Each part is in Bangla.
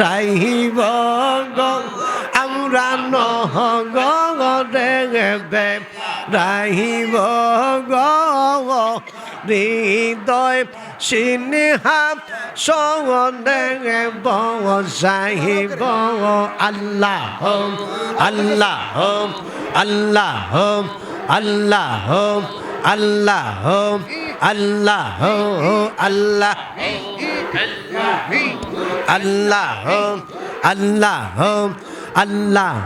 রাইব আমরা নহগরে বে রাইব হৃদয় সিনেহা সগনে বসাইব আল্লাহ আল্লাহ আল্লাহ আল্লাহ আল্লাহ আল্লাহ আল্লাহ। আল্লাহ আল্লাহ আল্লাহ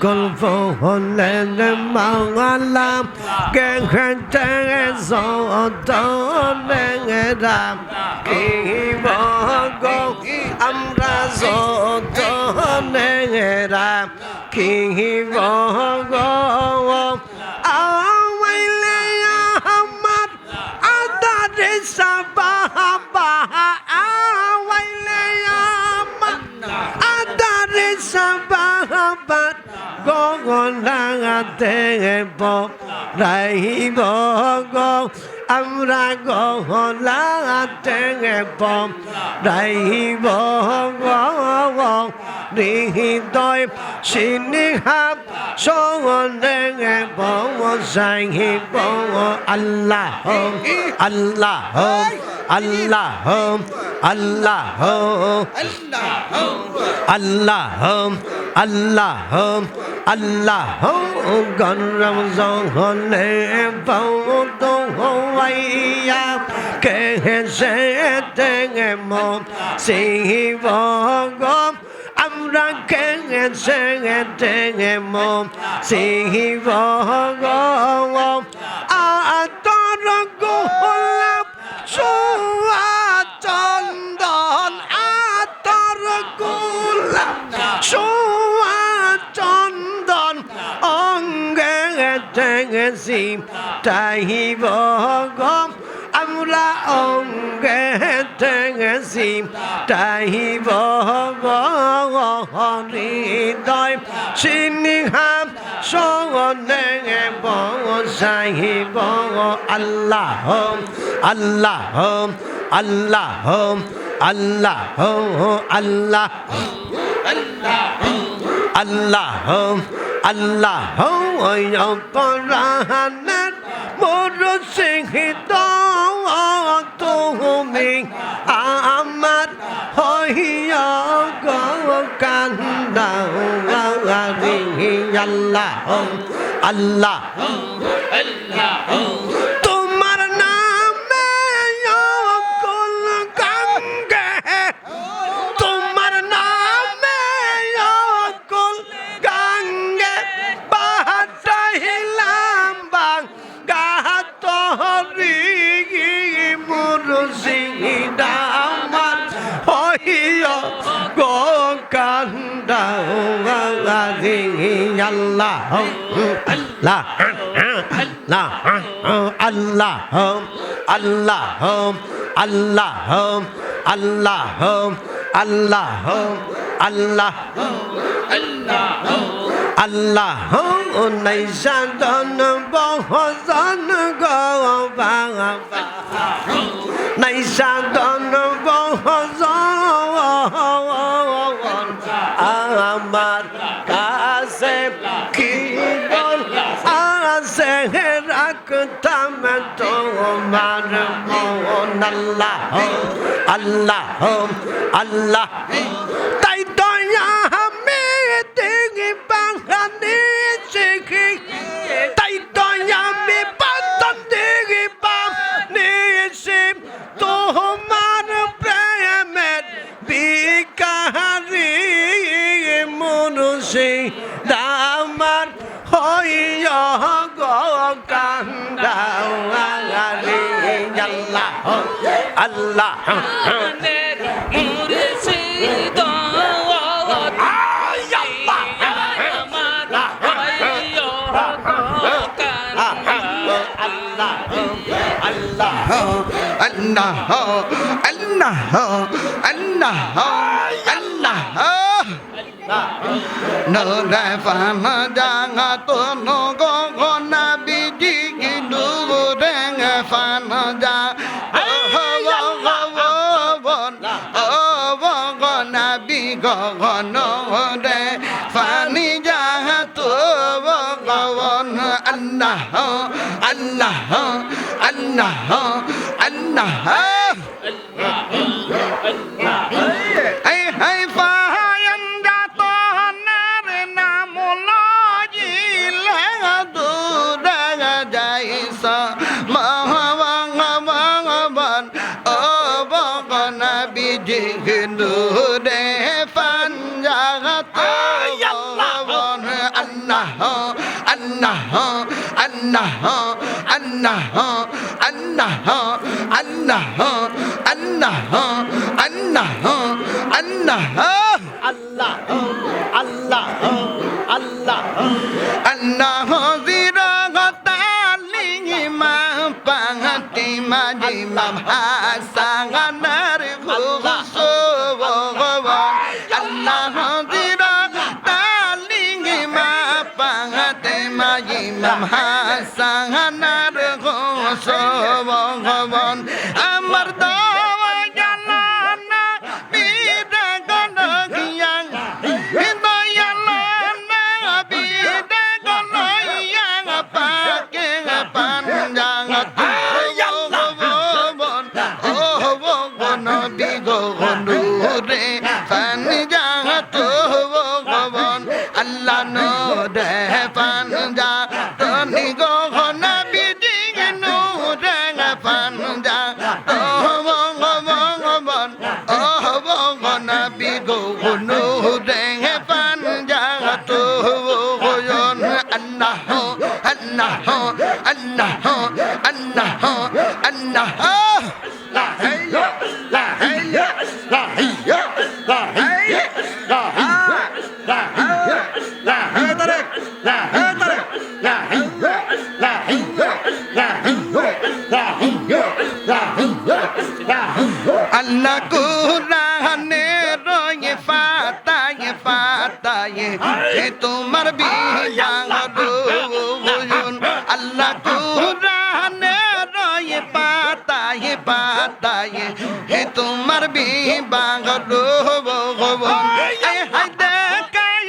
গল্প হলেন মাওয়ালা কে ঘটে কি কি আমরা রাম কি ভগ আমার আদারে সাবা গগনাতে রাইব গো, আমরা গহলাতে রাইব গো, হৃদয় সিনিহাব সগনে বসাইব আল্লাহ আল্লাহ আল্লাহ আল্লাহ আল্লাহ আল্লাহ আল্লাহ গরম জহলে বহুত হওয়াইয়া কে সে মন শিব গম আমরা কে সে মন শিব গম আতর গোলাপ তাইব গম আমরা অঙ্গে টেঙেছি তাইব হৃদয়। সিনিহাম সগনে বসাইব আল্লাহ। আল্লাহ আল্লাহ আল্লাহ আল্লাহ। আল্লাহ আল্লাহ। পরাণের মোর সিংহিত তুমি আমার হইয়া কান্দা আল্লাহ আল্লাহ। তোমার আল্লাহ আল্লাহ আল্লাহ আল্লাহ আল্লাহ আল্লাহ আল্লাহ আল্লাহ আল্লাহ আল্লাহ নাই সাধন বহজন গো বাবা নাই সাধন বহজন আমার রাখতাম তোমার মন আল্লাহ আল্লাহ আল্লাহ হ্যাঁ, হ্যাঁ। আল্লাহ। আল্লাহ। আল্লাহ। আল্লাহ। আল্লাহ। নরে ফামা জাগা তো নগো নাবি আল্লাহ আল্লাহ আল্লাহ আল্লাহ এই হাই পাহায়ন যাত নার নাম লজিলে দূরে যাইস। মহাবাং মহাবান ও বগনা বিজি দূরে পাঞ্জাগত আল্লাহ আল্লাহ أنها أنها أنها أنها أنها أنها أنها الله الله الله أنها زراعة تعليم ما بغتي ما جمع حسنا الله الله নাম হাসানার ঘোষ আল্লাহ কুরআনে রয়ে ফাতায়ে ফাতায়ে। এ তোমার বিয়ান আল্লাহ কুরআনে রয়ে পাতায়ে পাতায়ে হে তোমার বিবাহ রুবন এ হাই দেখাই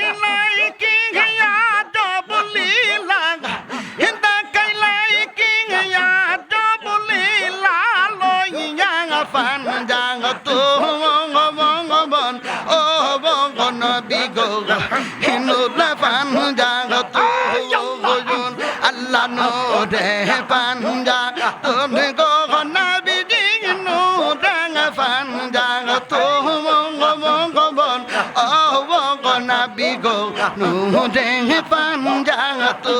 হিনুলে পাঞ্জা তো ভোজন আল্লাহ নোরে পাঞ্জা তোর গহনা বিজি নুরে পাঞ্জা তো মঙ্গ মঙ্গ বন অবগনা বিগ নুরে পাঞ্জা তো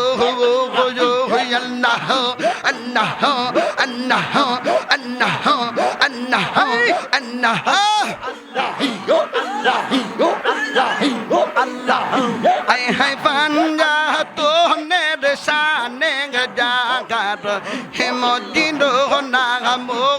ভোজন আল্লাহ আল্লাহ আল্লাহ আল্লাহ আল্লাহ আল্লাহ আল্লাহ है पंजा तो नेर शाने जाकर हेमो जिनो ना मो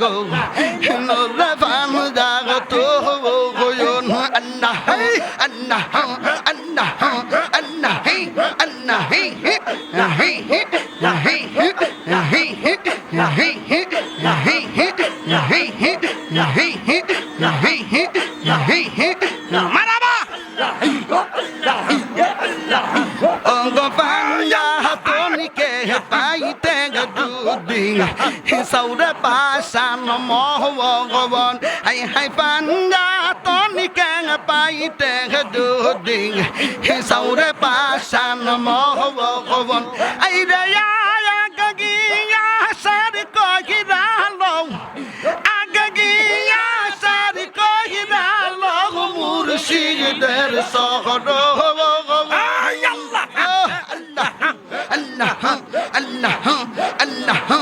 গো নোরে পাঞ্জা তো গোয়ন আন্না আন্না আন্না আন্না হে আন্না হে হে হে হে হে হে হে হে হে হে হে হে হে মারাবা অঙ্গ সৌরে পাশান মহবন আই হাই পাঞ্জা তনিকে পাইতে দুদিন? সৌরে পাশান মহবন আই রে গিয়া সার কহিরালো আগিয়া সার কহিরালো মুর্শিদের শহর আল্লাহ আল্লাহ আল্লাহ আল্লাহ।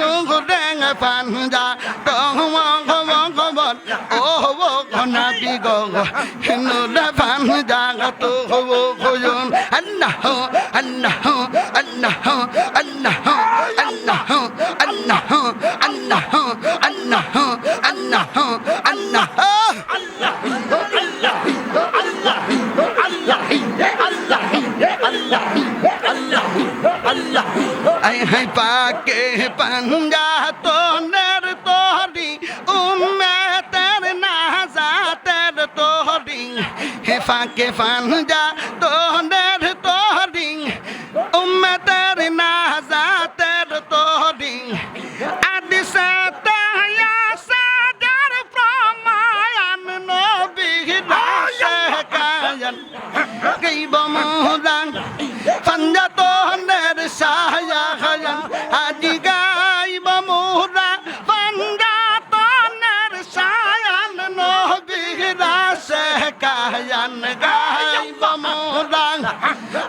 মঙ্গবন আল্লাহ নো দে পাঞ্জা তো মঙ্গবন ও নবী গগন দে পাঞ্জা তো ভগবান আল্লাহ আল্লাহ আল্লাহ আল্লাহ আল্লাহ আল্লাহ আল্লাহ আল্লাহ আল্লাহ আল্লাহ আই হাই পাকে পাঞ্জা তোনের তোহরি উম্মেতের নাজাতের তোহরি হে ফাকে পাঞ্জা তোনের তোহরি উম্মেতের নাজাতের তোহরি আদি সাতায়া সাজার প্রমায়ান নবী কায়ান গইব মোহরান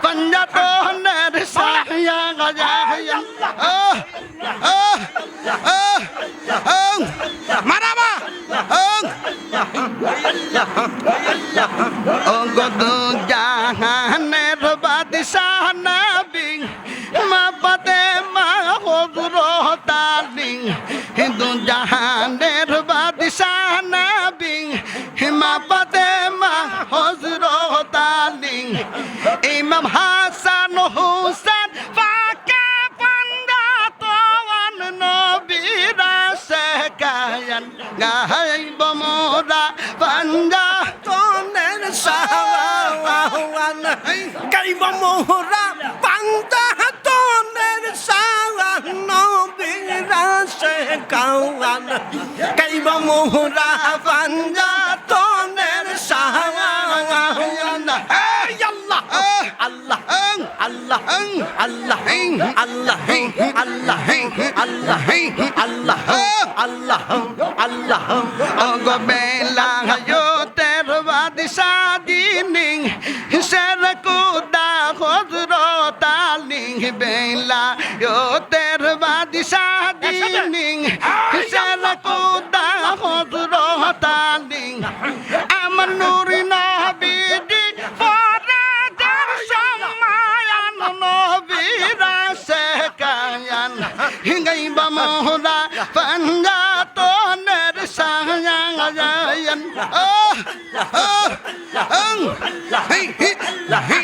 പഞ്ഞത്തോന്നര സാഹിയാ সে কাওয়ান গাইব মোহরা পাঞ্জা তোনের এই আল্লাহ আল্লাহ আল্লাহ আল্লাহ আল্লাহ আল্লাহ আল্লাহ আল্লাহ আল্লাহ। আল্লাহ অগবেলা হয়ো তের বাদশাহ দিনিং সের কুদা হজর বেলা ইয়ো বাদিশা দিনিং হিসালা কুদা হজরতানিং আমার নুরি নবীজি পরে দেন সম্মায়ান নবীরা শেখায়ান হিঙ্গাই বা মহরা পাঞ্জাতনের সাহায়ান ও ও ও হি হি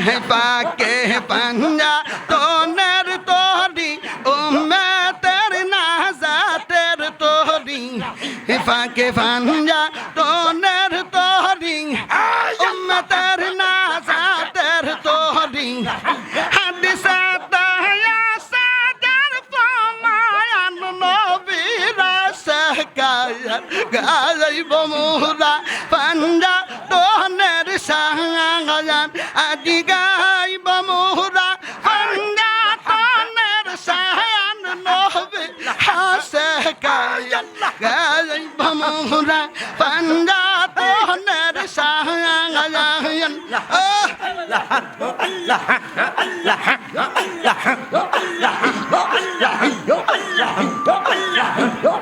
है पाके पंजा तो नर तोरी ओ मैं तेर नाजा तेर तोरी पाके पंजा গাইব মোরা পাঞ্জা তোনের সাহান আদি গাইব মোরা পাঞ্জা তোনের সাহান নহবে হাসে গায়ান গাইব মোরা পাঞ্জা তোনের সাহান ও